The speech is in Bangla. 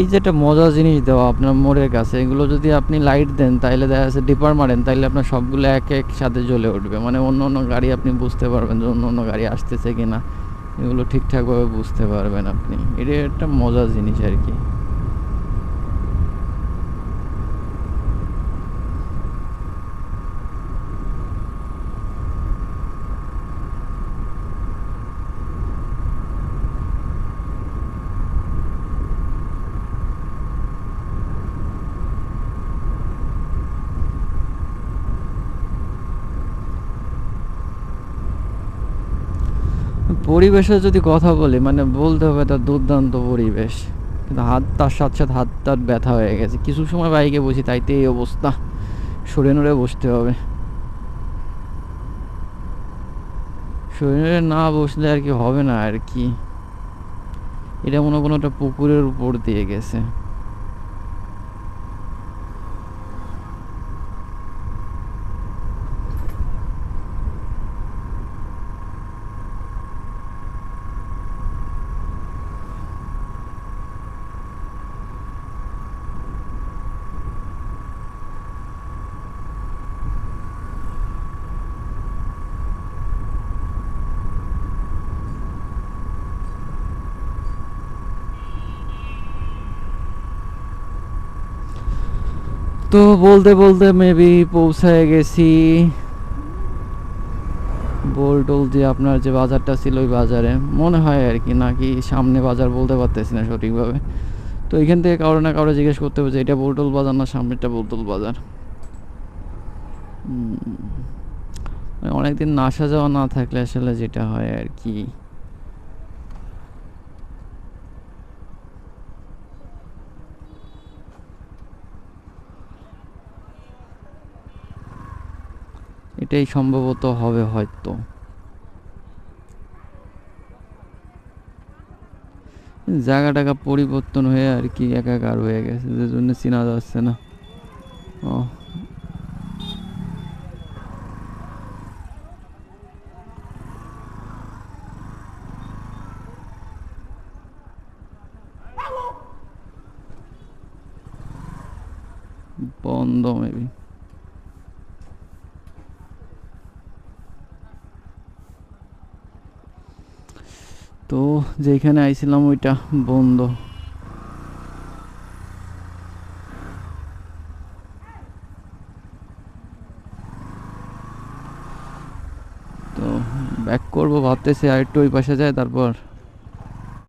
এই যে একটা মজার জিনিস দেওয়া আপনার মোড়ের কাছে, এগুলো যদি আপনি লাইট দেন তাহলে দেখা যাচ্ছে ডিপার মারেন তাহলে আপনার সবগুলো এক এক সাথে জ্বলে উঠবে। মানে অন্য অন্য গাড়ি আপনি বুঝতে পারবেন যে অন্য অন্য গাড়ি আসতেছে কিনা। এগুলো ঠিকঠাকভাবে বুঝতে পারবেন আপনি। এটা একটা মজার জিনিস আর কি। পরিবেশের যদি কথা বলি মানে বলতে হবে তার দুর্দান্ত পরিবেশ। কিন্তু হাত, তার সাথে সাথে হাত, তার ব্যথা হয়ে গেছে। কিছু সময় বাইকে বসি তাইতে এই অবস্থা। সরে নড়ে বসতে হবে। সরে না বসলে আর কি হবে না, আর কি? এটা মনে কোনো একটা পুকুরের উপর দিয়ে গেছে। তো বলতে বলতে মেবি পৌঁছায় গেছি। বোলটোল যে আপনার যে বাজারটা ছিল ওই বাজারে। মনে হয় আর কি নাকি সামনে বাজার বলতে পারতেছি না সঠিকভাবে। তো এখান থেকে কারও না কারও জিজ্ঞেস করতে হবে যে এটা বোলটোল বাজার না সামনেটা বোলটোল বাজার। অনেকদিন না আসা যাওয়া না থাকলে আসলে যেটা হয় আর কি। এটাই সম্ভবত হবে হয়তো। জায়গা টাকা পরিবর্তন হয়ে আর কি একাকার হয়ে গেছে, যে জন্য চেনা যাচ্ছে না। ও। বন্ধ মেবি তো যেখানে আইছিলাম ওইটা বন্ধ। তো ব্যাক করব ভাবতেছি, আর একটু ওই পাশে যায় তারপর